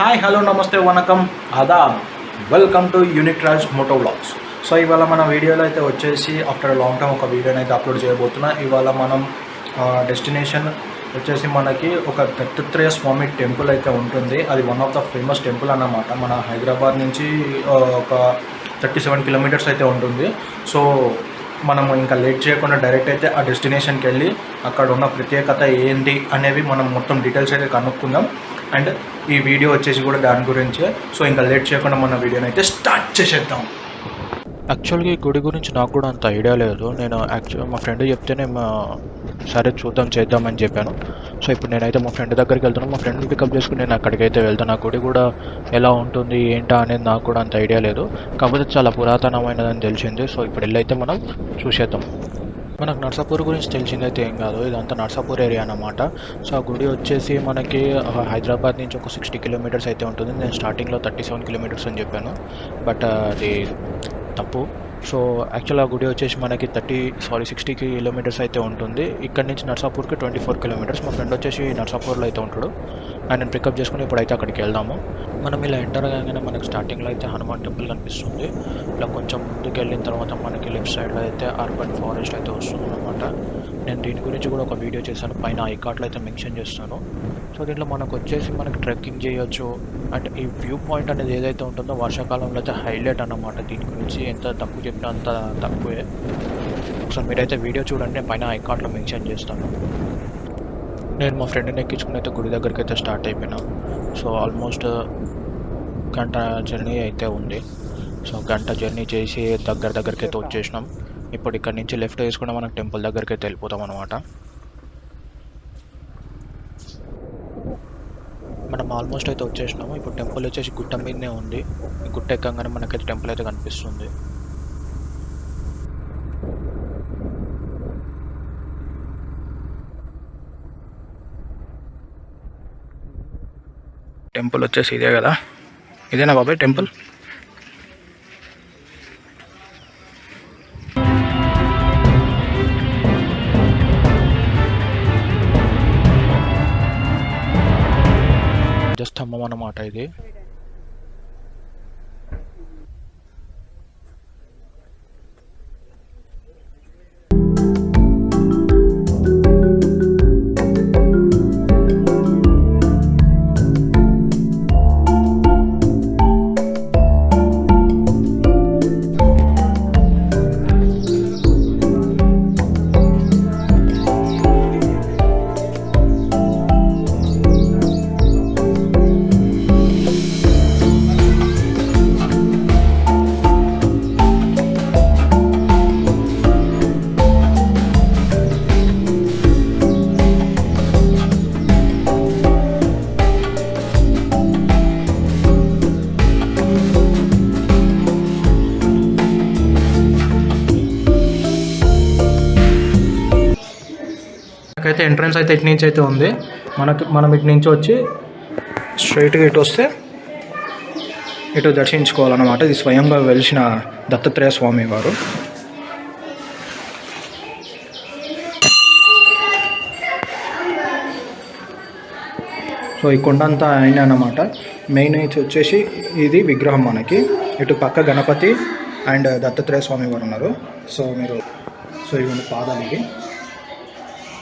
Hi hello నమస్తే వనకం. Aadab welcome to unique Raj moto vlogs so ఇవాళ మన వీడియోలో అయితే వచ్చేసి ఆఫ్టర్ లాంగ్ టైం ఒక వీడియోని అయితే అప్లోడ్ చేయబోతున్నా. ఇవాళ మనం డెస్టినేషన్ వచ్చేసి మనకి ఒక దత్తాత్రేయ స్వామి టెంపుల్ అయితే ఉంటుంది. అది one of the famous temple అన్నమాట. మన హైదరాబాద్ నుంచి ఒక థర్టీ సెవెన్ కిలోమీటర్స్ అయితే ఉంటుంది. సో మనము ఇంకా లేట్ చేయకుండా డైరెక్ట్ అయితే ఆ డెస్టినేషన్కి వెళ్ళి అక్కడ ఉన్న ప్రత్యేకత ఏంటి అనేవి మనం మొత్తం డీటెయిల్స్ అయితే కనుక్కుందాం. అండ్ ఈ వీడియో వచ్చేసి కూడా దాని గురించే. సో ఇంకా లేట్ చేయకుండా మన వీడియోని అయితే స్టార్ట్ చేసేద్దాం. యాక్చువల్గా ఈ గుడి గురించి నాకు కూడా అంత ఐడియా లేదు. నేను యాక్చువల్ మా ఫ్రెండ్ చెప్తేనే మా సరే చూద్దాం చేద్దామని చెప్పాను. సో ఇప్పుడు నేనైతే మా ఫ్రెండ్ దగ్గరికి వెళ్తాను మా ఫ్రెండ్ని పికప్ చేసుకుని నేను అక్కడికైతే వెళ్తాను ఆ గుడి కూడా ఎలా ఉంటుంది ఏంటా అనేది నాకు కూడా అంత ఐడియా లేదు. కాకపోతే చాలా పురాతనమైనదని తెలిసింది. సో ఇప్పుడు వెళ్ళైతే మనం చూసేద్దాం. మనకు నర్సాపూర్ గురించి తెలిసిందైతే ఏం కాదు ఇదంతా నర్సాపూర్ ఏరియా అన్నమాట. సో ఆ గుడి వచ్చేసి మనకి హైదరాబాద్ నుంచి ఒక సిక్స్టీ కిలోమీటర్స్ అయితే ఉంటుంది. నేను స్టార్టింగ్లో థర్టీ సెవెన్ కిలోమీటర్స్ అని చెప్పాను. బట్ అది తప్పు. సో యాక్చువల్ ఆ గుడి వచ్చేసి మనకి థర్టీ సారీ సిక్స్టీ కిలోమీటర్స్ అయితే ఉంటుంది. ఇక్కడ నుంచి నర్సాపూర్కి ట్వంటీ ఫోర్ కిలోమీటర్స్. మా ఫ్రెండ్ వచ్చేసి నర్సాపూర్లో అయితే ఉంటాడు. ఆయన పికప్ చేసుకుని ఇప్పుడైతే అక్కడికి వెళ్దాము. మనం ఇలా ఎంటర్ కాగానే మనకు స్టార్టింగ్లో అయితే హనుమాన్ టెంపుల్ కనిపిస్తుంది. ఇలా కొంచెం ముందుకు వెళ్ళిన తర్వాత మనకి లెఫ్ట్ సైడ్లో అయితే అర్బన్ ఫారెస్ట్ అయితే వస్తుంది అనమాట నేను దీని గురించి కూడా ఒక వీడియో చేశాను. పైన ఐ అయితే మెన్షన్ చేస్తాను. సో దీంట్లో మనకు వచ్చేసి మనకి ట్రెక్కింగ్ చేయొచ్చు. అండ్ ఈ వ్యూ పాయింట్ అనేది ఏదైతే ఉంటుందో వర్షాకాలంలో అయితే హైలైట్ అన్నమాట. దీని గురించి ఎంత తక్కువ చెప్పినా అంత తక్కువే ఒకసారి మీరైతే వీడియో చూడండి. నేను పైన ఐ మెన్షన్ చేస్తాను. నేను మా ఫ్రెండ్ని ఎక్కించుకుని అయితే గుడి దగ్గరికి అయితే స్టార్ట్ అయిపోయినా. సో ఆల్మోస్ట్ గంట జర్నీ అయితే ఉంది. సో గంట జర్నీ చేసి దగ్గర దగ్గరికి అయితే వచ్చేసినాం. ఇప్పుడు ఇక్కడ నుంచి లెఫ్ట్ వేసుకుని మనకు టెంపుల్ దగ్గరికి అయితే వెళ్ళిపోతాం అనమాట మనం ఆల్మోస్ట్ అయితే వచ్చేసినాము. ఇప్పుడు టెంపుల్ వచ్చేసి గుట్ట మీదనే ఉంది. ఈ గుట్ట ఎక్కగానే మనకైతే టెంపుల్ అయితే కనిపిస్తుంది. టెంపుల్ వచ్చేసి ఇదే కదా? ఇదేనా బాబాయ్ టెంపుల్? ధ్వజస్తంభం అన్నమాట ఇది. ఎంట్రన్స్ అయితే ఇటు నుంచి అయితే ఉంది. మనకి మనం ఇటు నుంచి వచ్చి స్ట్రైట్గా ఇటు వస్తే ఇటు దర్శించుకోవాలన్నమాట. ఇది స్వయంగా వెలిసిన దత్తాత్రేయ స్వామి వారు. సో ఈ కొండంతా అయిన ఆయన మెయిన్ ఇది వచ్చేసి ఇది విగ్రహం మనకి. ఇటు పక్క గణపతి అండ్ దత్తాత్రేయ స్వామి వారు ఉన్నారు. సో మీరు సో ఇవన్నీ పాదాలు ఇవి.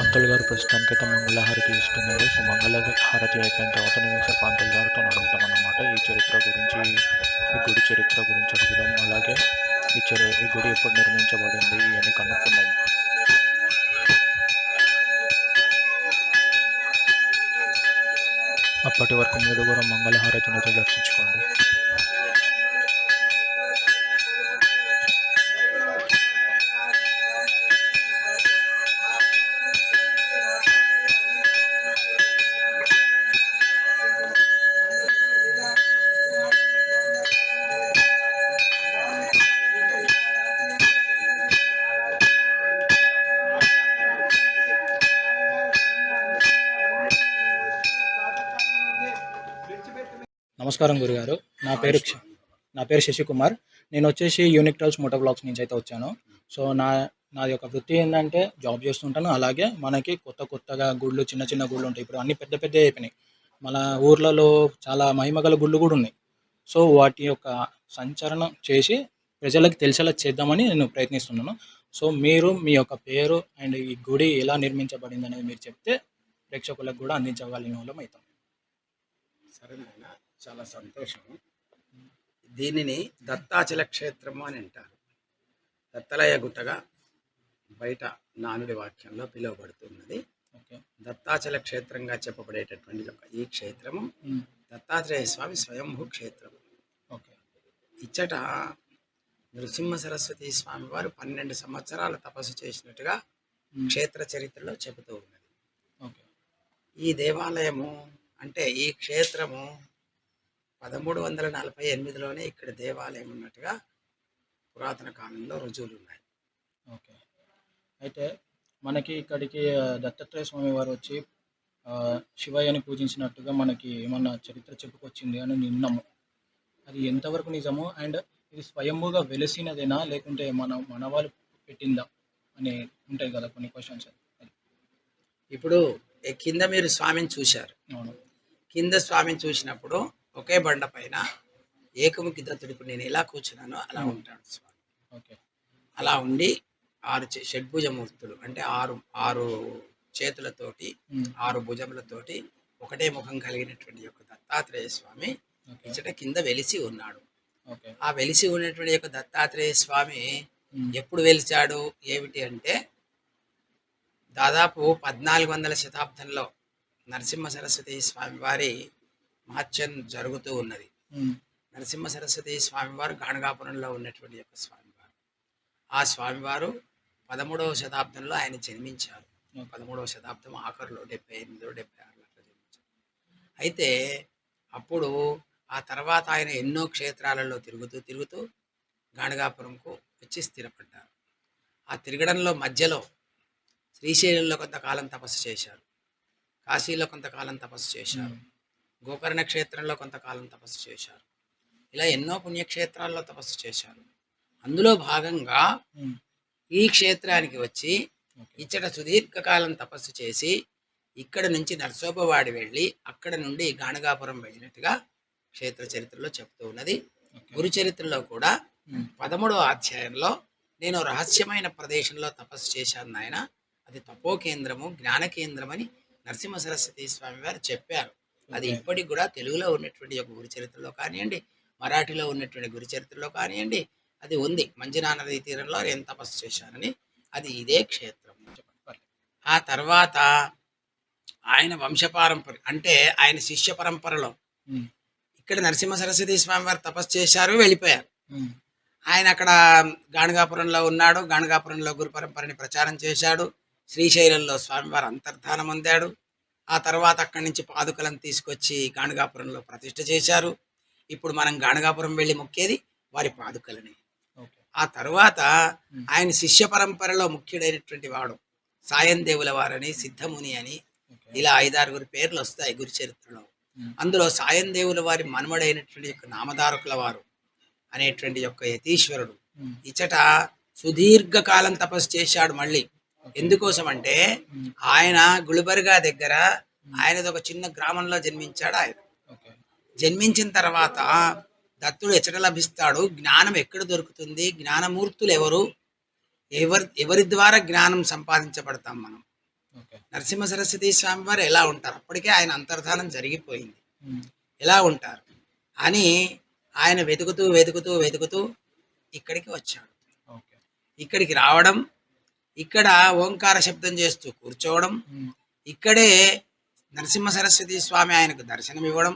పంతులు గారు ప్రస్తుతానికి అయితే మంగళహారతి ఇస్తున్నారు. సో మంగళ హారతి అయిపోయిన తర్వాత నేను ఒకసారి పంతులు గారితో అడుగుతాను అనమాట ఈ చరిత్ర గురించి ఈ గుడి చరిత్ర గురించి అడుగుదాం. అలాగే ఈ చరి ఈ గుడి ఎప్పుడు నిర్మించబడింది అని కనుక్కుందాం. అప్పటి వరకు మీరు కూడా మంగళహారతిని అయితే దర్శించుకోండి. నమస్కారం గురుగారు. నా పేరు క్ష- నా పేరు శశికుమార్. నేను వచ్చేసి యూనిక్ ట్రల్స్ మోటో బ్లాగ్స్ నుంచి అయితే వచ్చాను. సో నా నాది యొక్క వృత్తి ఏంటంటే జాబ్ చేస్తుంటాను. అలాగే మనకి కొత్త కొత్తగా గుళ్ళు చిన్న చిన్న గుళ్ళు ఉంటాయి. ఇప్పుడు అన్ని పెద్ద పెద్ద అయిపోయినాయి. మన ఊర్లలో చాలా మహిమగల గుళ్ళు కూడా ఉన్నాయి. సో వాటి యొక్క సంచలనం చేసి ప్రజలకు తెలిసేలా చేద్దామని నేను ప్రయత్నిస్తున్నాను. సో మీరు మీ యొక్క పేరు అండ్ ఈ గుడి ఎలా నిర్మించబడింది అనేది మీరు చెప్తే ప్రేక్షకులకు కూడా అందించగలిగిన వాళ్ళం అవుతాం. సరే చాలా సంతోషం. దీనిని దత్తాచల క్షేత్రము అని అంటారు. దత్తలయ గుట్టగా బయట నానుడి వాక్యంలో పిలువబడుతున్నది. ఓకే. దత్తాచల క్షేత్రంగా చెప్పబడేటటువంటి ఒక ఈ క్షేత్రము దత్తాత్రేయ స్వామి స్వయంభూ క్షేత్రం ఓకే. ఇచ్చట నృసింహ సరస్వతి స్వామి వారు పన్నెండు సంవత్సరాలు తపస్సు చేసినట్టుగా క్షేత్ర చరిత్రలో చెబుతూ ఉన్నది. ఓకే. ఈ దేవాలయము అంటే ఈ క్షేత్రము పదమూడు వందల నలభై ఎనిమిదిలోనే ఇక్కడ దేవాలయం ఉన్నట్టుగా పురాతన కాలంలో రుజువులు ఉన్నాయి. ఓకే. అయితే మనకి ఇక్కడికి దత్తాత్రేయ స్వామి వారు వచ్చి శివయ్యని పూజించినట్టుగా మనకి ఏమన్నా చరిత్ర చెప్పుకొచ్చింది అని నిన్నాము. అది ఎంతవరకు నిజము అండ్ ఇది స్వయంభూగా వెలిసినదేనా లేకుంటే మన మన వాళ్ళు పెట్టిందా అని ఉంటాయి కదా కొన్ని క్వశ్చన్స్ ఇప్పుడు కింద మీరు స్వామిని చూశారు. అవును. కింద స్వామిని చూసినప్పుడు ఒకే బండ పైన ఏకముఖి దత్తుడు ఇప్పుడు నేను ఎలా కూర్చున్నానో అలా ఉంటాడు స్వామి. ఓకే అలా ఉండి ఆరు షడ్భుజమూర్తులు అంటే ఆరు ఆరు చేతులతోటి ఉమ్, ఆరు భుజములతోటి ఒకటే ముఖం కలిగినటువంటి యొక్క దత్తాత్రేయ స్వామి ఇచ్చట కింద వెలిసి ఉన్నాడు. ఆ వెలిసి ఉన్నటువంటి యొక్క దత్తాత్రేయ స్వామి ఉమ్, ఎప్పుడు వెలిచాడు? ఏమిటి అంటే దాదాపు పద్నాలుగు వందల శతాబ్దంలో నరసింహ సరస్వతి స్వామి వారి మహత్యం జరుగుతూ ఉన్నది. నరసింహ సరస్వతి స్వామివారు గాణగాపురంలో ఉన్నటువంటి యొక్క స్వామివారు. ఆ స్వామివారు పదమూడవ శతాబ్దంలో ఆయన జన్మించారు. పదమూడవ శతాబ్దం ఆఖరులో డెబ్బై ఎనిమిదిలో డెబ్బై ఆరులో అట్లా జన్మించారు. అయితే అప్పుడు ఆ తర్వాత ఆయన ఎన్నో క్షేత్రాలలో తిరుగుతూ తిరుగుతూ గాణగాపురంకు వచ్చి స్థిరపడ్డారు. ఆ తిరగడంలో మధ్యలో శ్రీశైలంలో కొంతకాలం తపస్సు చేశారు. కాశీలో కొంతకాలం తపస్సు చేశారు. గోకర్ణ క్షేత్రంలో కొంతకాలం తపస్సు చేశారు. ఇలా ఎన్నో పుణ్యక్షేత్రాల్లో తపస్సు చేశారు. అందులో భాగంగా ఈ క్షేత్రానికి వచ్చి ఇచ్చట సుదీర్ఘకాలం తపస్సు చేసి ఇక్కడ నుంచి నరసోపవాడి వెళ్ళి అక్కడ నుండి గాణగాపురం వెళ్ళినట్టుగా క్షేత్ర చరిత్రలో చెప్తూ ఉన్నది. గురు చరిత్రలో కూడా ఉమ్, పదమూడవ అధ్యాయంలో నేను రహస్యమైన ప్రదేశంలో తపస్సు చేశాను నాయన. అది తపో కేంద్రము జ్ఞాన కేంద్రం అని నరసింహ సరస్వతి స్వామి వారు చెప్పారు. అది. ఇప్పటికి కూడా తెలుగులో ఉన్నటువంటి ఒక గురు చరిత్రలో కానివ్వండి మరాఠీలో ఉన్నటువంటి గురు చరిత్రలో కానివ్వండి అది ఉంది. మంజునా నదీ తీరంలో నేను తపస్సు చేశానని అది ఇదే క్షేత్రం. ఆ తర్వాత ఆయన వంశపారంపర అంటే ఆయన శిష్య పరంపరలో ఇక్కడ నరసింహ సరస్వతి స్వామి వారు తపస్సు చేశారు వెళ్ళిపోయారు. ఆయన అక్కడ గాణగాపురంలో ఉన్నాడు గాణగాపురంలో గురు పరంపరని ప్రచారం చేశాడు. శ్రీశైలంలో స్వామివారు అంతర్ధానం పొందాడు. ఆ తర్వాత అక్కడి నుంచి పాదుకలను తీసుకొచ్చి గాణగాపురంలో ప్రతిష్ఠ చేశారు. ఇప్పుడు మనం గాణగాపురం వెళ్ళి మొక్కేది వారి పాదుకలని. ఆ తర్వాత ఆయన శిష్య పరంపరలో ముఖ్యుడైనటువంటి వాడు సాయం దేవుల వారని సిద్ధముని అని ఇలా ఐదారుగురు పేర్లు వస్తాయి గురు చరిత్రలో. అందులో సాయం దేవుల వారి మనుమడైనటువంటి యొక్క నామధారకుల వారు అనేటువంటి యొక్క యతీశ్వరుడు. ఇచ్చట సుదీర్ఘకాలం తపస్సు చేశాడు మళ్ళీ. ఎందుకోసం అంటే ఆయన గుల్బర్గా దగ్గర ఆయనది ఒక చిన్న గ్రామంలో జన్మించాడు ఆయన. జన్మించిన తర్వాత దత్తుడు ఎచ్చట లభిస్తాడు. జ్ఞానం ఎక్కడ దొరుకుతుంది? జ్ఞానమూర్తులు ఎవరు? ఎవరి ఎవరి ద్వారా జ్ఞానం సంపాదించబడతాం మనం? నరసింహ సరస్వతి స్వామి వారు ఎలా ఉంటారు? అప్పటికే ఆయన అంతర్ధానం జరిగిపోయింది. ఎలా ఉంటారు? అని ఆయన వెతుకుతూ వెతుకుతూ వెతుకుతూ ఇక్కడికి వచ్చాడు. ఇక్కడికి రావడం ఇక్కడ ఓంకార శబ్దం చేస్తూ కూర్చోవడం ఇక్కడే నరసింహ సరస్వతి స్వామి ఆయనకు దర్శనం ఇవ్వడం.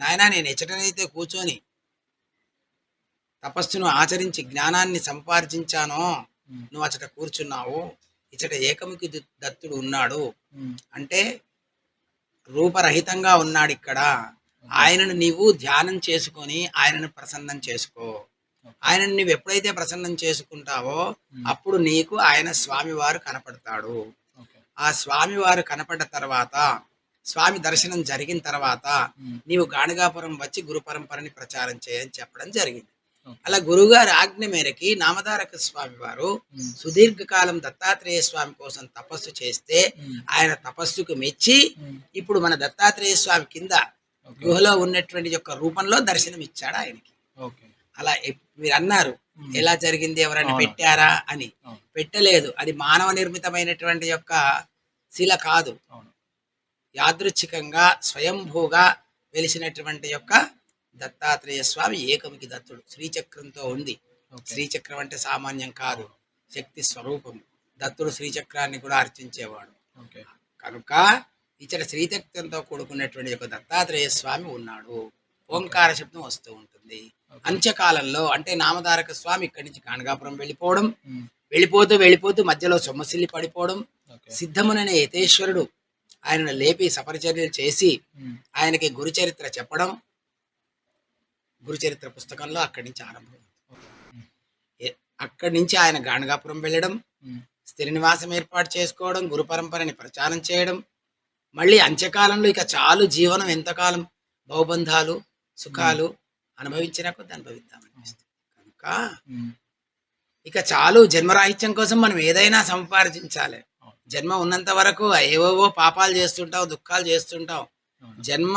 నాయన నేను ఎచ్చటనైతే కూర్చొని తపస్సును ఆచరించి జ్ఞానాన్ని సంపార్జించానో నువ్వు అచట కూర్చున్నావు ఇచ్చట ఏకముఖి దత్తుడు ఉన్నాడు. అంటే రూపరహితంగా ఉన్నాడు ఇక్కడ. ఆయనను నీవు ధ్యానం చేసుకొని ఆయనను ప్రసన్నం చేసుకో. ఆయనను నీవు ఎప్పుడైతే ప్రసన్నం చేసుకుంటావో అప్పుడు నీకు ఆయన స్వామివారు కనపడతాడు. ఆ స్వామివారు కనపడ్డ తర్వాత స్వామి దర్శనం జరిగిన తర్వాత ఉమ్, నీవు గాణగాపురం వచ్చి గురు పరంపరని ప్రచారం చేయని చెప్పడం జరిగింది. అలా గురువుగారి ఆజ్ఞ మేరకి నామధారక స్వామి వారు ఉమ్, సుదీర్ఘకాలం దత్తాత్రేయ స్వామి కోసం తపస్సు చేస్తే ఆయన తపస్సుకు మెచ్చి ఇప్పుడు మన దత్తాత్రేయ స్వామి కింద. గుహలో ఉన్నటువంటి యొక్క రూపంలో దర్శనం ఇచ్చాడు ఆయనకి. ఓకే అలా మీరు అన్నారు ఎలా జరిగింది? ఎవరైనా. పెట్టారా? అని. పెట్టలేదు. అది మానవ నిర్మితమైనటువంటి యొక్క శిల కాదు. యాదృచ్ఛికంగా స్వయంభూగా వెలిసినటువంటి యొక్క దత్తాత్రేయ స్వామి ఏకముకి దత్తుడు. శ్రీచక్రంతో ఉంది. శ్రీచక్రం అంటే సామాన్యం కాదు. శక్తి స్వరూపం. దత్తుడు శ్రీచక్రాన్ని కూడా అర్చించేవాడు. కనుక ఇచ్చట శ్రీచక్రంతో కూడుకున్నటువంటి యొక్క దత్తాత్రేయ స్వామి ఉన్నాడు. ఓంకార శబ్దం వస్తూ ఉంటుంది. అంత్యకాలంలో అంటే నామధారక స్వామి ఇక్కడి నుంచి కానగాపురం వెళ్ళిపోవడం వెళ్ళిపోతూ వెళ్ళిపోతూ మధ్యలో సొమ్మసిల్లి పడిపోవడం సిద్ధముననే యతేశ్వరుడు ఆయనను లేపి సపరిచర్యలు చేసి ఆయనకి గురు చరిత్ర చెప్పడం గురు చరిత్ర పుస్తకంలో అక్కడి నుంచి ఆరంభం అక్కడి నుంచి ఆయన గాణగాపురం వెళ్ళడం స్థిర నివాసం ఏర్పాటు చేసుకోవడం గురు పరంపరని ప్రచారం చేయడం మళ్ళీ అంత్యకాలంలో ఇక చాలు జీవనం ఎంతకాలం బహుబంధాలు సుఖాలు అనుభవించినా కొద్ది అనుభవిద్దామనిపిస్తుంది. కనుక ఇక చాలు జన్మరాహిత్యం కోసం మనం ఏదైనా సంపార్జించాలి. జన్మ ఉన్నంత వరకు ఏవేవో పాపాలు చేస్తుంటావు దుఃఖాలు చేస్తుంటావు. జన్మ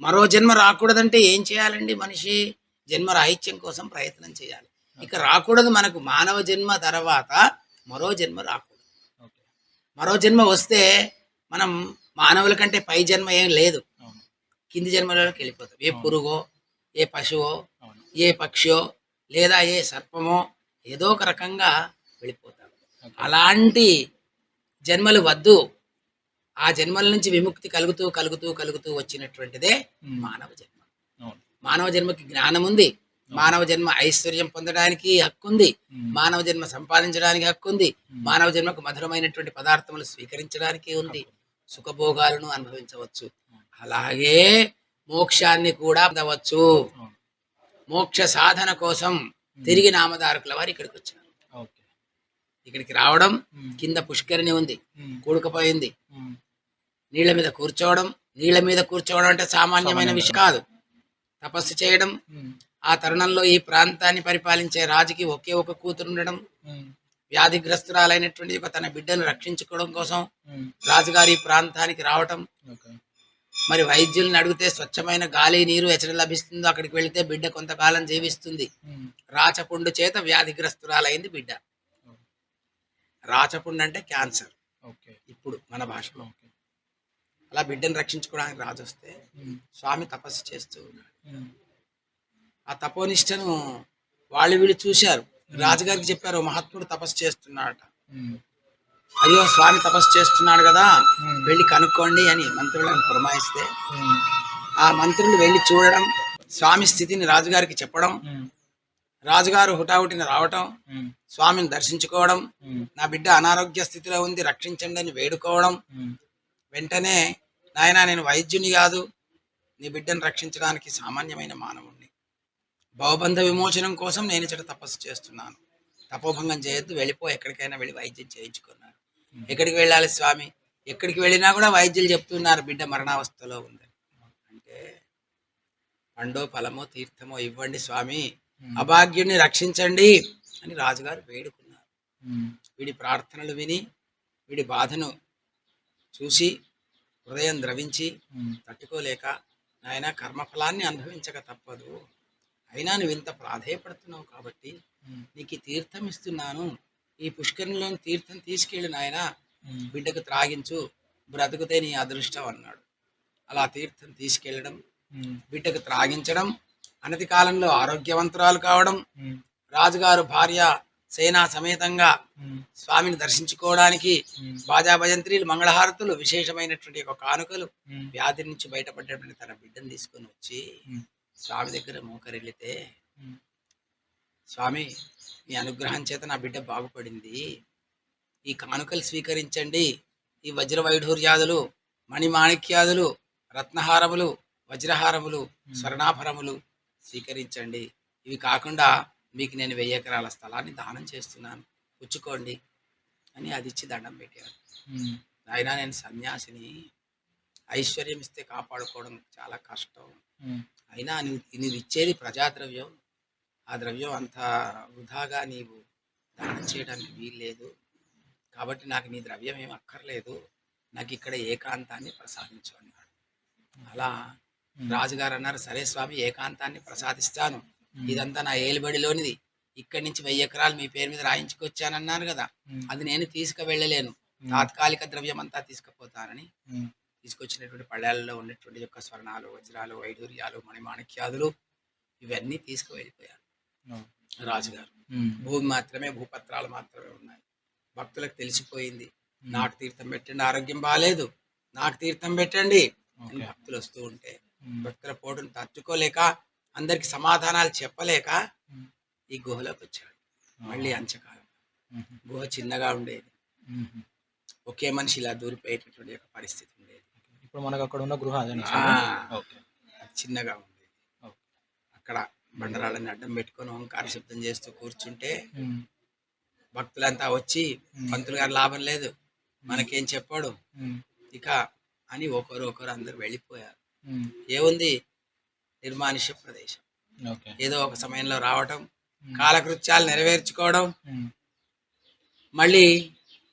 మరో జన్మ రాకూడదంటే ఏం చేయాలండి మనిషి? జన్మ రాహిత్యం కోసం ప్రయత్నం చేయాలి. ఇక రాకూడదు మనకు మానవ జన్మ తర్వాత మరో జన్మ రాకూడదు. మరో జన్మ వస్తే మనం మానవుల కంటే పై జన్మ ఏం లేదు. కింది జన్మలోకి వెళ్ళిపోతాం. ఏ. పురుగో ఏ పశువో ఏ పక్షో లేదా ఏ సర్పమో ఏదో ఒక రకంగా వెళ్ళిపోతాం. అలాంటి జన్మలు వద్దు. ఆ జన్మల నుంచి విముక్తి కలుగుతూ కలుగుతూ కలుగుతూ వచ్చినటువంటిదే మానవ జన్మ. మానవ జన్మకి జ్ఞానం ఉంది. మానవ జన్మ ఐశ్వర్యం పొందడానికి హక్కు ఉంది. మానవ జన్మ సంపాదించడానికి హక్కు ఉంది. మానవ జన్మకు మధురమైనటువంటి పదార్థములు స్వీకరించడానికి ఉంది. సుఖభోగాలను అనుభవించవచ్చు. అలాగే మోక్షాన్ని కూడా పొందవచ్చు. మోక్ష సాధన కోసం తిరిగి నామధారకుల వారు ఇక్కడికి వచ్చారు. ఓకే. ఇక్కడికి రావడం కింద పుష్కరిణి ఉంది కూడుకుపోయింది. నీళ్ళ మీద కూర్చోవడం నీళ్ళ మీద కూర్చోవడం అంటే సామాన్యమైన విషయం కాదు. తపస్సు చేయడం ఆ తరుణంలో ఈ ప్రాంతాన్ని పరిపాలించే రాజుకి ఒకే ఒక కూతురు ఉండడం వ్యాధిగ్రస్తురాలైనటువంటి ఒక తన బిడ్డను రక్షించుకోవడం కోసం రాజుగారి ఈ ప్రాంతానికి రావటం మరి వైద్యుల్ని అడిగితే స్వచ్ఛమైన గాలి నీరు ఎక్కడ లభిస్తుందో అక్కడికి వెళితే బిడ్డ కొంతకాలం జీవిస్తుంది. రాచపుండు చేత వ్యాధిగ్రస్తురాలైంది బిడ్డ. రాచపుండు అంటే క్యాన్సర్. ఓకే. ఇప్పుడు మన భాషలో. ఓకే. అలా బిడ్డను రక్షించుకోవడానికి రాజు వస్తే స్వామి తపస్సు చేస్తూ ఉన్నాడు. ఆ తపోనిష్టను వాళ్ళు వీళ్ళు చూశారు. రాజుగారికి చెప్పారు "ఓ మహాత్ముడు తపస్సు చేస్తున్నాడట. అయ్యో స్వామి తపస్సు చేస్తున్నాడు కదా ఉమ్, వెళ్ళి కనుక్కోండి అని మంత్రులను పురమాయిస్తే ఉమ్, ఆ మంత్రులు వెళ్ళి చూడడం స్వామి స్థితిని రాజుగారికి చెప్పడం ఉమ్, రాజుగారు హుటాహుటిన రావటం స్వామిని దర్శించుకోవడం నా బిడ్డ అనారోగ్య స్థితిలో ఉంది రక్షించండి అని వేడుకోవడం వెంటనే నాయనా నేను వైద్యుని కాదు నీ బిడ్డను రక్షించడానికి సామాన్యమైన మానవుణ్ణి. భవబంధ విమోచనం కోసం నేను ఇక్కడ తపస్సు చేస్తున్నాను. తపోభంగం చేయొద్దు వెళ్ళిపో ఎక్కడికైనా వెళ్ళి వైద్యం చేయించుకున్నారు ఎక్కడికి వెళ్ళాలి స్వామి? ఎక్కడికి వెళ్ళినా కూడా వైద్యులు చెప్తున్నారు బిడ్డ మరణావస్థలో ఉంది అంటే పండో ఫలమో తీర్థమో ఇవ్వండి స్వామి. ఉమ్, అభాగ్యుడిని రక్షించండి అని రాజుగారు వేడుకున్నారు. వీడి ప్రార్థనలు విని వీడి బాధను చూసి హృదయం ద్రవించి తట్టుకోలేక నాయన కర్మఫలాన్ని అనుభవించక తప్పదు. అయినా నువ్వు ఇంత ప్రాధేయపడుతున్నావు కాబట్టి నీకు తీర్థం ఇస్తున్నాను. ఈ పుష్కరిణిలోని తీర్థం తీసుకెళ్ళి నాయన ఉమ్, బిడ్డకు త్రాగించు బ్రతుకుతే నీ అదృష్టం అన్నాడు. అలా తీర్థం తీసుకెళ్ళడం బిడ్డకు త్రాగించడం అనతి కాలంలో ఆరోగ్యవంతురాలు కావడం రాజుగారు భార్య సేనా సమేతంగా స్వామిని దర్శించుకోవడానికి బాజా భజంత్రీలు మంగళహారతులు విశేషమైనటువంటి ఒక కానుకలు వ్యాధి నుంచి బయటపడ్డటువంటి తన బిడ్డను తీసుకొని వచ్చి స్వామి దగ్గర మోకరిల్లితే స్వామి మీ అనుగ్రహం చేత నా బిడ్డ బాగుపడింది. ఈ కానుకలు స్వీకరించండి. ఈ వజ్ర వైఢూర్యాదులు మణిమాణిక్యాదులు రత్నహారములు వజ్రహారములు స్వర్ణాభరములు స్వీకరించండి. ఇవి కాకుండా మీకు నేను వెయ్యి ఎకరాల స్థలాన్ని దానం చేస్తున్నాను. పుచ్చుకోండి అని అది ఇచ్చి దండం పెట్టారు. అయినా నేను సన్యాసిని. ఐశ్వర్యం ఇస్తే కాపాడుకోవడం చాలా కష్టం. అయినా నువ్వు నువ్వు ఇచ్చేది ప్రజాద్రవ్యం. ఆ ద్రవ్యం అంత వృధాగా నీవు దానం చేయడానికి వీల్లేదు. కాబట్టి నాకు నీ ద్రవ్యం ఏం అక్కర్లేదు. నాకు ఇక్కడ ఏకాంతాన్ని ప్రసాదించు అన్నాడు. అలా రాజుగారు అన్నారు సరే స్వామి ఏకాంతాన్ని ప్రసాదిస్తాను. ఇదంతా నా ఏలుబడిలోనిది. ఇక్కడి నుంచి వెయ్యి ఎకరాలు మీ పేరు మీద రాయించుకొచ్చానన్నారు కదా. అది నేను తీసుకువెళ్ళలేను. తాత్కాలిక ద్రవ్యం అంతా తీసుకుపోతానని తీసుకొచ్చినటువంటి పళ్ళాలలో ఉన్నటువంటి యొక్క స్వర్ణాలు వజ్రాలు వైడూర్యాలు మణిమాణిక్యాదులు ఇవన్నీ తీసుకువెళ్ళిపోయారు ఉమ్, రాజుగారు. భూమి మాత్రమే భూపత్రాలు మాత్రమే ఉన్నాయి. భక్తులకు తెలిసిపోయింది. నాకు తీర్థం పెట్టండి ఆరోగ్యం బాగాలేదు నాకు తీర్థం పెట్టండి అని. భక్తులు వస్తూ ఉంటే భక్తుల పోటును తట్టుకోలేక అందరికి సమాధానాలు చెప్పలేక ఈ గుహలోకి వచ్చాడు. మళ్ళీ అంచకాలం. గుహ చిన్నగా ఉండేది. ఒకే మనిషి ఇలా దూరిపోయేటటువంటి యొక్క పరిస్థితి ఉండేది. ఇప్పుడు మనకు అక్కడ ఉన్న గృహ చిన్నగా ఉండేది. అక్కడ బండరాళ్ళని అడ్డం పెట్టుకొని ఓంకార శబ్దం చేస్తూ కూర్చుంటే భక్తులంతా వచ్చి పంతులు గారు లాభం లేదు. మనకేం చెప్పాడు. ఇక అని ఒకరు ఒకరు అందరు వెళ్ళిపోయారు. ఏముంది? నిర్మానుష్య ప్రదేశం. ఏదో ఒక సమయంలో రావటం కాలకృత్యాలు నెరవేర్చుకోవడం మళ్ళీ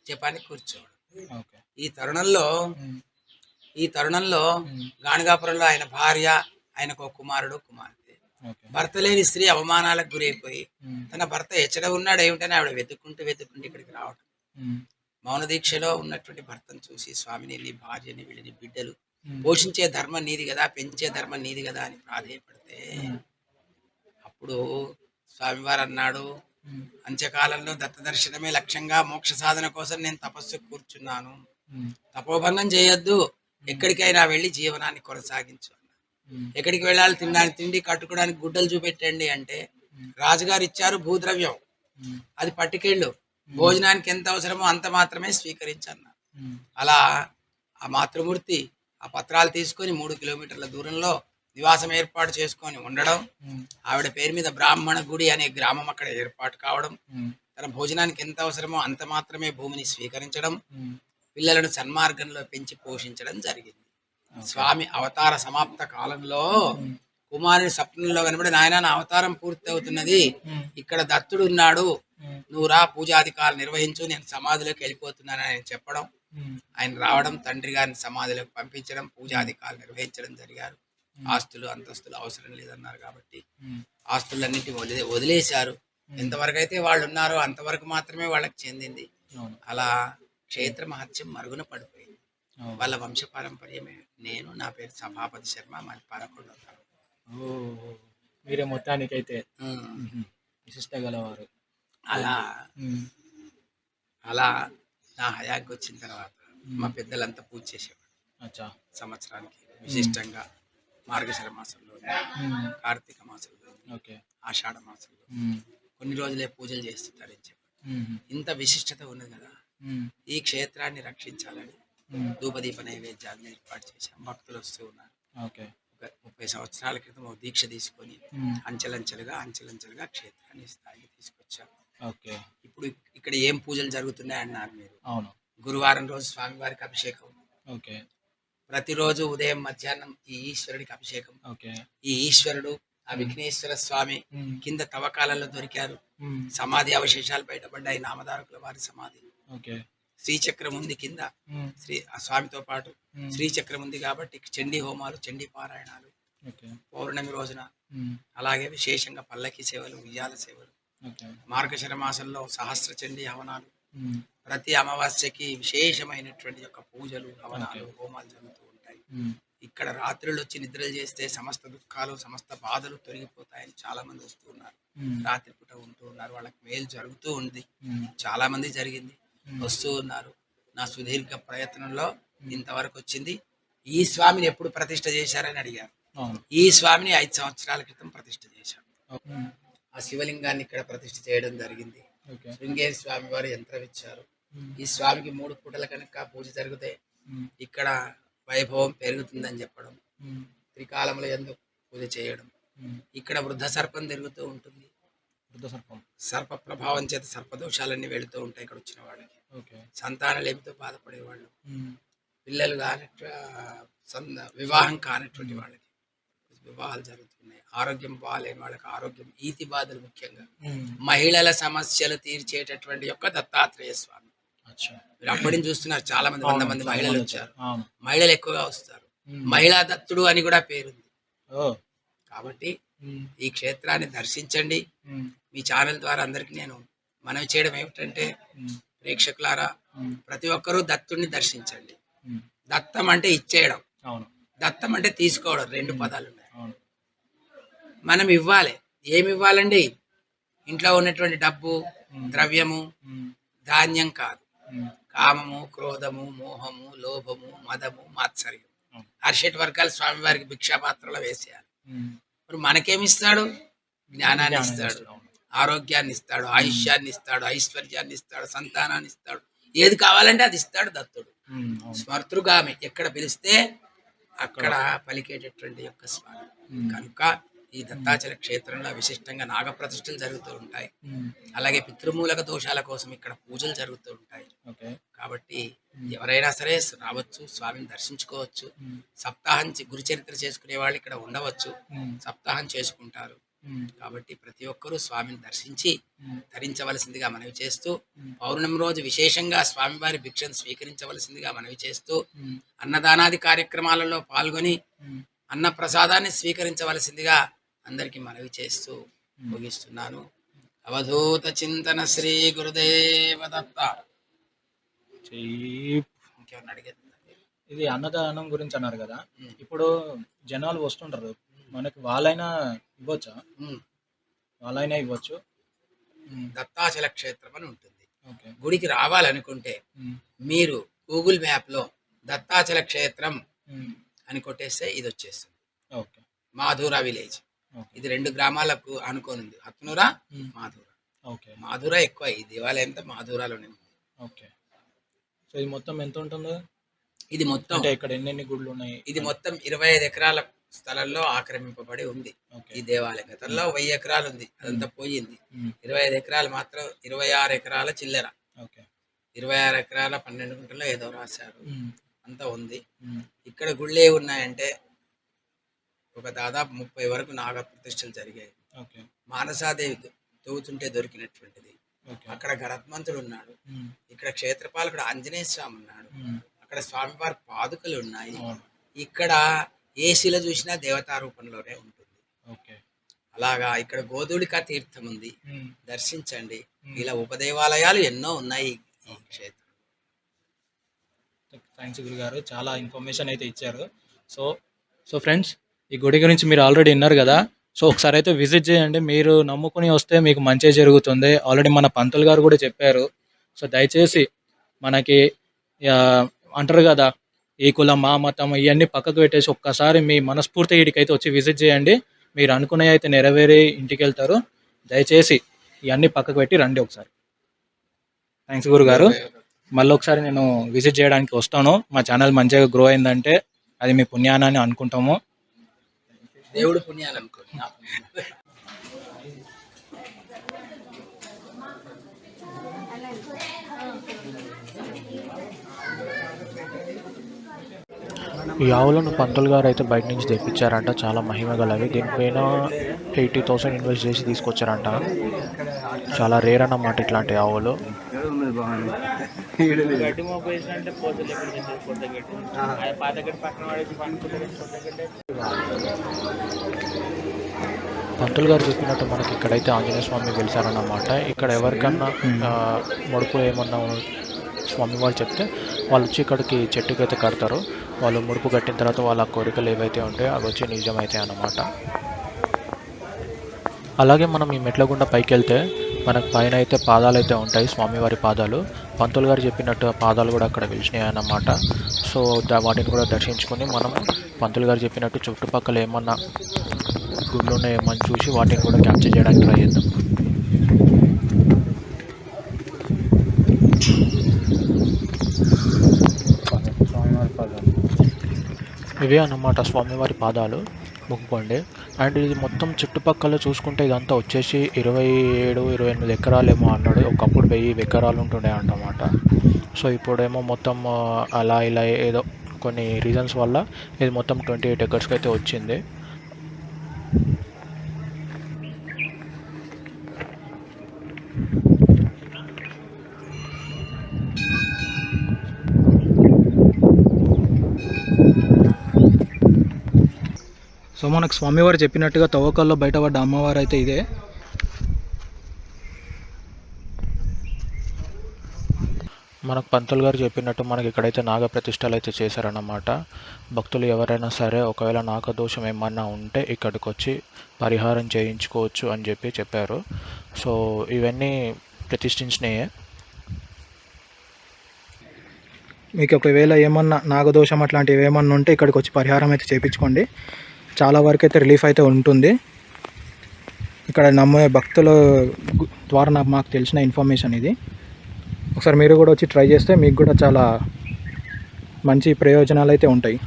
జపానికి కూర్చోవడం. ఓకే. ఈ తరుణంలో ఈ తరుణంలో గాణగాపురంలో ఆయన భార్య ఆయనకు కుమారుడు కుమార్తె. ఓకే భర్త లేని స్త్రీ అవమానాలకు గురైపోయి తన భర్త ఎచ్చట ఉన్నాడు ఏమిటని ఆవిడ వెతుక్కుంటూ వెతుక్కుంటూ ఇక్కడికి రావటం. మౌన దీక్షలో ఉన్నటువంటి భర్తను చూసి స్వామిని నీ భార్యని వీళ్ళని బిడ్డలు పోషించే ధర్మం నీది కదా పెంచే ధర్మం నీది కదా అని ప్రాధేయపడితే అప్పుడు స్వామివారు అన్నాడు అంత్యకాలంలో దత్త దర్శనమే లక్ష్యంగా మోక్ష సాధన కోసం నేను తపస్సు కూర్చున్నాను. తపోభంగం చేయొద్దు. ఎక్కడికైనా వెళ్ళి జీవనాన్ని కొనసాగించు ఎక్కడికి వెళ్ళాలి తినడానికి తిండి కట్టుకోవడానికి గుడ్డలు చూపెట్టండి అంటే రాజుగారు ఇచ్చారు భూద్రవ్యం. అది పట్టుకెళ్ళు. భోజనానికి ఎంత అవసరమో అంత మాత్రమే స్వీకరించన్నారు ఉమ్, అలా ఆ మాతృమూర్తి ఆ పత్రాలు తీసుకొని మూడు కిలోమీటర్ల దూరంలో నివాసం ఏర్పాటు చేసుకొని ఉండడం ఆవిడ పేరు మీద బ్రాహ్మణ గుడి అనే గ్రామం అక్కడ ఏర్పాటు కావడం తన భోజనానికి ఎంత అవసరమో అంత మాత్రమే భూమిని స్వీకరించడం పిల్లలను సన్మార్గంలో పెంచి పోషించడం జరిగింది. స్వామి అవతార సమాప్త కాలంలో కుమారుని స్వప్నంలో కనబడి నాయన నా అవతారం పూర్తి అవుతున్నది ఇక్కడ దత్తుడు ఉన్నాడు. నువ్వు రా పూజాధికారులు నిర్వహించు నేను సమాధిలోకి వెళ్ళిపోతున్నానని ఆయన చెప్పడం. ఆయన రావడం తండ్రి గారిని సమాధిలోకి పంపించడం పూజాధికారులు నిర్వహించడం జరిగారు. ఆస్తులు అంతస్తులు అవసరం లేదన్నారు కాబట్టి ఆస్తులన్నింటి వదిలే వదిలేశారు. ఎంతవరకు అయితే వాళ్ళు ఉన్నారో అంతవరకు మాత్రమే వాళ్ళకి చెందింది. అలా క్షేత్ర మహత్యం మరుగున పడిపోయింది. అవును. వాళ్ళ వంశ పారంపర్యమే నేను నా పేరు సభాపతి శర్మ మాది పదకొండో మీరే మొత్తానికైతే విశిష్ట గలవారు. అలా అలా నా హయానికి వచ్చిన తర్వాత మా పెద్దలంతా పూజ చేసేవాడు సంవత్సరానికి విశిష్టంగా మార్గశిర మాసంలో కార్తీక మాసంలో ఓకే. ఆషాఢ మాసంలో కొన్ని రోజులే పూజలు చేస్తుంటారు అని చెప్పి ఇంత విశిష్టత ఉన్నది కదా. ఈ క్షేత్రాన్ని రక్షించాలని ధూపదీప నైవేద్యాలను ఏర్పాటు చేశాం. భక్తులు వస్తూ ఉన్నారు. ఓకే. ఒక ముప్పై సంవత్సరాల క్రితం ఒక దీక్ష తీసుకొని అంచెలంచెలుగా అంచెలంచెలుగా క్షేత్రాన్ని స్థాయికి తీసుకొచ్చాం. ఓకే. ఇప్పుడు ఇక్కడ ఏం పూజలు జరుగుతున్నాయి అన్నారు మీరు? అవును. గురువారం రోజు స్వామివారికి అభిషేకం. ఓకే. ప్రతిరోజు ఉదయం మధ్యాహ్నం ఈ ఈశ్వరుడికి అభిషేకం. ఓకే. ఈ ఈశ్వరుడు ఆ విఘ్నేశ్వర స్వామి కింద తవ్వకాలలో దొరికారు. సమాధి అవశేషాలు బయటపడ్డాయి. నామధారకుల వారి సమాధి. ఓకే. శ్రీచక్రం ఉంది కింద. శ్రీ ఆ స్వామితో పాటు శ్రీచక్రం ఉంది కాబట్టి చండీ హోమాలు చండీ పారాయణాలు పౌర్ణమి రోజున. అలాగే విశేషంగా పల్లకి సేవలు ఉయ్యాల సేవలు. మార్గశిర మాసంలో సహస్ర చండీ హవనాలు. ప్రతి అమావాస్యకి విశేషమైనటువంటి యొక్క పూజలు హవనాలు హోమాలు జరుగుతూ ఉంటాయి. ఇక్కడ రాత్రులు వచ్చి నిద్రలు చేస్తే సమస్త దుఃఖాలు సమస్త బాధలు తొలగిపోతాయని చాలా మంది వస్తూ ఉన్నారు. రాత్రిపూట ఉంటూ ఉన్నారు. వాళ్ళకి మేలు జరుగుతూ ఉంది. చాలా మంది జరిగింది. వస్తూ ఉన్నారు. నా సుదీర్ఘ ప్రయత్నంలో ఇంతవరకు వచ్చింది. ఈ స్వామిని ఎప్పుడు ప్రతిష్ఠ చేశారని అడిగారు. ఈ స్వామిని ఐదు సంవత్సరాల క్రితం ప్రతిష్ఠ చేశారు. ఆ శివలింగాన్ని ఇక్కడ ప్రతిష్ఠ చేయడం జరిగింది. శృంగేరి స్వామి వారు యంత్రం ఇచ్చారు ఈ స్వామికి మూడు పూటల కనుక పూజ జరిగితే ఇక్కడ వైభవం పెరుగుతుందని చెప్పడం. త్రికాలంలో ఎందుకు పూజ చేయడం. ఇక్కడ వృద్ధ సర్పం తిరుగుతూ ఉంటుంది. వృద్ధ సర్పం. సర్ప ప్రభావం చేత సర్పదోషాలన్నీ వెళుతూ ఉంటాయి ఇక్కడ వచ్చిన వాళ్ళకి. సంతానలేమితో బాధపడేవాళ్ళు? పిల్లలు కానీ సంద వివాహం కానటువంటి వాళ్ళకి. వివాహాలు జరుగుతున్నాయి. ఆరోగ్యం బాగాలేని వాళ్ళకి ఆరోగ్యం ఈతి బాధలు ముఖ్యంగా. మహిళల సమస్యలు తీర్చేటటువంటి యొక్క దత్తాత్రేయ స్వామి. మీరు అప్పటి చూస్తున్నారు చాలా మంది వంద మంది మహిళలు వచ్చారు. మహిళలు ఎక్కువగా వస్తారు. మహిళా దత్తుడు అని కూడా పేరుంది. కాబట్టి ఈ క్షేత్రాన్ని దర్శించండి. మీ ఛానల్ ద్వారా అందరికీ నేను మనవి చేయడం ఏమిటంటే ప్రేక్షకులారా ప్రతి ఒక్కరూ దత్తుడిని దర్శించండి. దత్తం అంటే ఇచ్చేయడం. దత్తం అంటే తీసుకోవడం రెండు పదాలు ఉన్నాయి. మనం ఇవ్వాలి. ఏమి ఇవ్వాలండి? ఇంట్లో ఉన్నటువంటి డబ్బు ద్రవ్యము ధాన్యం కాదు. కామము క్రోధము మోహము లోభము మదము మాత్సర్యం. అవును. హర్షట్ వర్గాలు స్వామివారికి భిక్షాపాత్రలో వేసేయాలి. మరి మనకేమిస్తాడు? జ్ఞానాన్ని ఇస్తాడు. ఆరోగ్యాన్ని ఇస్తాడు ఆయుష్యాన్ని ఇస్తాడు ఐశ్వర్యాన్ని ఇస్తాడు సంతానాన్ని ఇస్తాడు. ఏది కావాలంటే అది ఇస్తాడు దత్తుడు. స్మర్తృగామి ఎక్కడ పిలిస్తే అక్కడ పలికేటటువంటి యొక్క స్వామి కనుక ఈ దత్తాచల క్షేత్రంలో విశిష్టంగా నాగప్రతిష్ఠలు జరుగుతూ ఉంటాయి. అలాగే పితృమూలక దోషాల కోసం ఇక్కడ పూజలు జరుగుతూ ఉంటాయి. కాబట్టి ఎవరైనా సరే రావచ్చు స్వామిని దర్శించుకోవచ్చు సప్తాహం చే- గురు చరిత్ర చేసుకునే వాళ్ళు ఇక్కడ ఉండవచ్చు సప్తాహం చేసుకుంటారు. కాబట్టి ప్రతి ఒక్కరూ స్వామిని దర్శించి ధరించవలసిందిగా మనవి చేస్తూ పౌర్ణమి రోజు విశేషంగా స్వామివారి భిక్షను స్వీకరించవలసిందిగా మనవి చేస్తూ అన్నదానాది కార్యక్రమాలలో పాల్గొని అన్న ప్రసాదాన్ని స్వీకరించవలసిందిగా అందరికీ మనవి చేస్తూ ముగిస్తున్నాను. అవధూత చింతన శ్రీ గురుదేవ దత్త చెయ్యి. ఇంకేమన్నా అడిగేది ఉందా? ఇది అన్నదానం గురించి అన్నారు కదా. ఇప్పుడు జనాలు వస్తుంటారు. మనకి వాళ్ళైనా ఇవ్వచ్చా. వాళ్ళైనా ఇవ్వచ్చు. దత్తాచల క్షేత్రం అని ఉంటుంది. ఓకే. గుడికి రావాలనుకుంటే మీరు గూగుల్ మ్యాప్లో దత్తాచల క్షేత్రం అని కొట్టేస్తే ఇది వచ్చేస్తుంది. ఓకే. మాధురా విలేజ్. ఇది రెండు గ్రామాలకు అనుకోనుంది హత్నురా ఉమ్, మాధుర. ఓకే. మాధురా ఎక్కువ ఈ దేవాలయం అంతా మాధురాలోనే ఉంది. ఓకే. సో ఇది మొత్తం ఎంత ఉంటుందో? ఇది మొత్తం అంటే ఇక్కడ ఎన్నెన్ని గుళ్ళు ఉన్నాయి? ఇది మొత్తం ఇరవై ఐదు ఎకరాల స్థలంలో ఆక్రమింపబడి ఉంది. ఈ దేవాలయం గతంలో వెయ్యి ఎకరాలు ఉంది. అదంతా పోయింది. ఇరవై ఐదు ఎకరాలు మాత్రం ఇరవై ఆరు ఎకరాల చిల్లర. ఓకే. ఇరవై ఆరు ఎకరాల పన్నెండు గుంటలో ఏదో రాశారు. అంతా ఉంది. ఇక్కడ గుళ్ళే ఉన్నాయంటే ఒక దాదాపు ముప్పై వరకు నాగ ప్రతిష్టలు జరిగాయి. మానసాదేవి తవ్వుతుంటే దొరికినటువంటిది. అక్కడ గరత్మంతుడు ఉన్నాడు. ఇక్కడ క్షేత్రపాలకుడు ఆంజనేయ స్వామి ఉన్నాడు. అక్కడ స్వామివారి పాదుకలు ఉన్నాయి. ఇక్కడ ఏ శిల చూసినా దేవతా రూపంలోనే ఉంటుంది. ఓకే. అలాగా ఇక్కడ గోధుడిక తీర్థం ఉంది. దర్శించండి. ఇలా ఉపదేవాలయాలు ఎన్నో ఉన్నాయి ఈ క్షేత్రం. థ్యాంక్స్ గురుగారు. చాలా ఇన్ఫర్మేషన్ అయితే ఇచ్చారు. సో సో ఫ్రెండ్స్ ఈ గుడి గురించి మీరు ఆల్రెడీ విన్నారు కదా. సో ఒకసారి అయితే విజిట్ చేయండి. మీరు నమ్ముకుని వస్తే మీకు మంచి జరుగుతుంది. ఆల్రెడీ మన పంతులు గారు కూడా చెప్పారు. సో దయచేసి మనకి ఆ, అంటారు కదా ఈ కులం మా మతం ఇవన్నీ పక్కకు పెట్టేసి ఒక్కసారి మీ మనస్ఫూర్తి వీడికైతే వచ్చి విజిట్ చేయండి. మీరు అనుకునే అయితే నెరవేరి ఇంటికి వెళ్తారు. దయచేసి ఇవన్నీ పక్కకు పెట్టి రండి ఒకసారి. థ్యాంక్స్ గురుగారు. మళ్ళీ ఒకసారి నేను విజిట్ చేయడానికి వస్తాను. మా ఛానల్ మంచిగా గ్రో అయిందంటే అది మీ పుణ్యానాన్ని అనుకుంటాము. దేవుడు పుణ్యాలు అనుకోండి ఈ ఆవులను పంతులు గారు అయితే బయట నుంచి తెప్పించారంట. చాలా మహిమ గలవి. దీనిపైన ఎయిటీ థౌసండ్ ఇన్వెస్ట్ చేసి తీసుకొచ్చారంట. చాలా రేర్ అన్నమాట ఇట్లాంటి ఆవులు. పంతులు గారు చెప్పినట్టు మనకి ఇక్కడైతే ఆంజనేయ స్వామి వెలిసారన్నమాట. ఇక్కడ ఎవరికన్నా ముడుపు ఏమన్నా స్వామి వాళ్ళు చెప్తే వాళ్ళు వచ్చి ఇక్కడికి చెట్టుకి అయితే కడతారు. వాళ్ళు ముడుపు కట్టిన తర్వాత వాళ్ళ కోరికలు ఏవైతే ఉంటాయో అవి వచ్చి నిజమైతాయి అన్నమాట. అలాగే మనం ఈ మెట్ల గుండా పైకి వెళ్తే మనకు పైన అయితే పాదాలు అయితే ఉంటాయి స్వామివారి పాదాలు. పంతులు గారు చెప్పినట్టు ఆ పాదాలు కూడా అక్కడ వెలిసినాయి అన్నమాట సో వాటిని కూడా దర్శించుకొని మనం పంతులు గారు చెప్పినట్టు చుట్టుపక్కల ఏమన్నా గుళ్ళు ఉన్నాయేమో అని చూసి వాటిని కూడా క్యాప్చర్ చేయడానికి ట్రై చేద్దాం. ఇవే అన్నమాట స్వామివారి పాదాలు ముక్కుకోండి. అండ్ ఇది మొత్తం చుట్టుపక్కల చూసుకుంటే ఇదంతా వచ్చేసి ఇరవై ఏడు ఇరవై ఎనిమిది ఎకరాలేమో అన్నాడు. ఒకప్పుడు వెయ్యి ఎకరాలు ఉంటుండే అన్నమాట. సో ఇప్పుడేమో మొత్తం అలా ఇలా ఏదో కొన్ని రీజన్స్ వల్ల ఇది మొత్తం ట్వంటీ ఎయిట్ ఎకర్స్కి అయితే వచ్చింది. సో మనకు స్వామివారు చెప్పినట్టుగా తవ్వకాల్లో బయటపడ్డ అమ్మవారు అయితే ఇదే. మనకు పంతులు గారు చెప్పినట్టు మనకి ఇక్కడైతే నాగ ప్రతిష్టలు అయితే చేశారన్నమాట. భక్తులు ఎవరైనా సరే ఒకవేళ నాగదోషం ఏమన్నా ఉంటే ఇక్కడికి వచ్చి పరిహారం చేయించుకోవచ్చు అని చెప్పి చెప్పారు. సో ఇవన్నీ ప్రతిష్ఠించినయే. మీకు ఒకవేళ ఏమన్నా నాగదోషం అట్లాంటివి ఏమన్నా ఉంటే ఇక్కడికి వచ్చి పరిహారం అయితే చేయించుకోండి. చాలా వరకు అయితే రిలీఫ్ అయితే ఉంటుంది. ఇక్కడ నమ్మే భక్తుల ద్వారా నాకు మాకు తెలిసిన ఇన్ఫర్మేషన్ ఇది. ఒకసారి మీరు కూడా వచ్చి ట్రై చేస్తే మీకు కూడా చాలా మంచి ప్రయోజనాలు అయితే ఉంటాయి.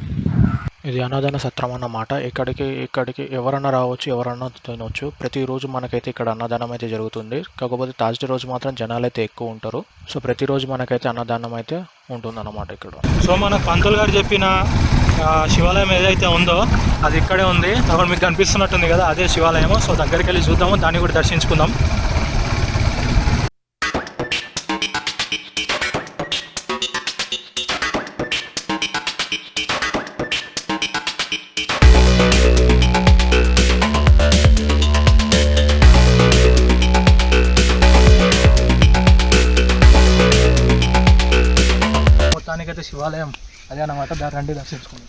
ఇది అన్నదాన సత్రం అన్నమాట. ఇక్కడికి ఇక్కడికి ఎవరన్నా రావచ్చు ఎవరన్నా తినవచ్చు ప్రతిరోజు మనకైతే ఇక్కడ అన్నదానం అయితే జరుగుతుంది. కాకపోతే థర్స్డే రోజు మాత్రం జనాలు అయితే ఎక్కువ ఉంటారు. సో ప్రతిరోజు మనకైతే అన్నదానం అయితే ఉంటుందన్నమాట ఇక్కడ. సో మన పంతులు గారు చెప్పిన ఆ, శివాలయం ఏదైతే ఉందో అది ఇక్కడే ఉంది. అక్కడ మీకు కనిపిస్తున్నట్టుంది కదా అదే శివాలయం సో దగ్గరికి వెళ్ళి చూద్దాము దాన్ని కూడా దర్శించుకుందాం. శివాలయం అదే అన్నమాట దాని రండి దర్శించుకోండి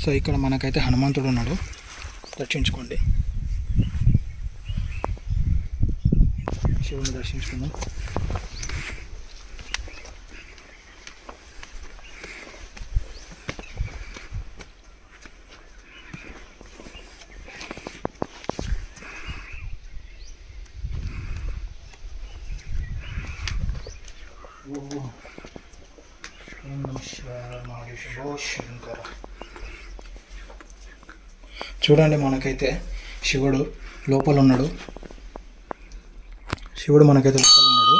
సో ఇక్కడ మనకైతే హనుమంతుడు ఉన్నాడు. దర్శించుకోండి. శివుని దర్శించుకుందాం. చూడండి మనకైతే శివుడు లోపల ఉన్నాడు శివుడు మనకైతే లోపల ఉన్నాడు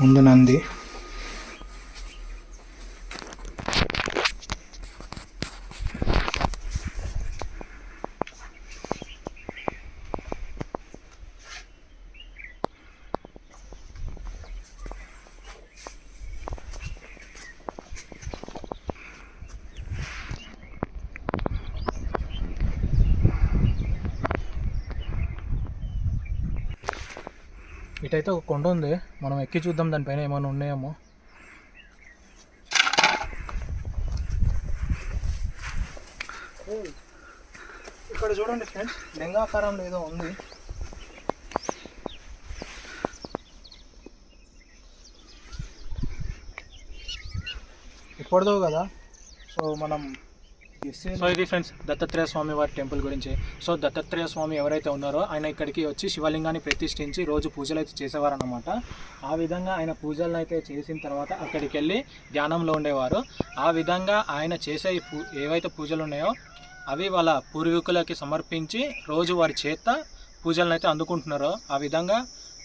ముందు నంది. అయితే ఒక కొండ ఉంది. మనం ఎక్కి చూద్దాం దానిపైన ఏమైనా ఉన్నాయేమో. ఇక్కడ చూడండి ఫ్రెండ్స్ లింగాకారం ఏదో ఉంది. ఇప్పటిదో కదా. సో మనం సో ఇది ఫ్రెండ్స్ దత్తాత్రేయ స్వామి వారి టెంపుల్ గురించి. సో దత్తాత్రేయ స్వామి ఎవరైతే ఉన్నారో ఆయన ఇక్కడికి వచ్చి శివలింగాన్ని ప్రతిష్ఠించి రోజు పూజలు అయితే చేసేవారన్నమాట. ఆ విధంగా ఆయన పూజలను అయితే చేసిన తర్వాత అక్కడికి వెళ్ళి ధ్యానంలో ఉండేవారు. ఆ విధంగా ఆయన చేసే పూ ఏవైతే పూజలు ఉన్నాయో అవి వాళ్ళ పూర్వీకులకి సమర్పించి రోజు వారి చేత పూజలను అయితే అందుకుంటున్నారో ఆ విధంగా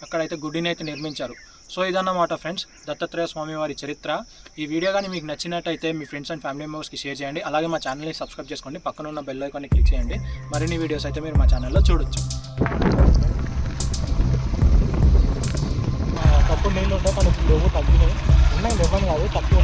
అక్కడైతే గుడిని అయితే నిర్మించారు. సో ఇదన్నమాట ఫ్రెండ్స్ దత్తాత్రేయ స్వామి వారి చరిత్ర. ఈ వీడియో కానీ మీకు నచ్చినట్టయితే మీ ఫ్రెండ్స్ అండ్ ఫ్యామిలీ మెంబర్స్కి షేర్ చేయండి. అలాగే మా ఛానల్ని సబ్స్క్రైబ్ చేసుకోండి. పక్కన ఉన్న బెల్ ఐకాన్ని క్లిక్ చేయండి. మరిన్ని వీడియోస్ అయితే మీరు మా ఛానల్లో చూడొచ్చు. తక్కువ నీళ్ళు ఉంటాయి కానీ ఇప్పుడు లేవు తగ్గినాయి. ఉన్నాయి లేవని కాదు తక్కువ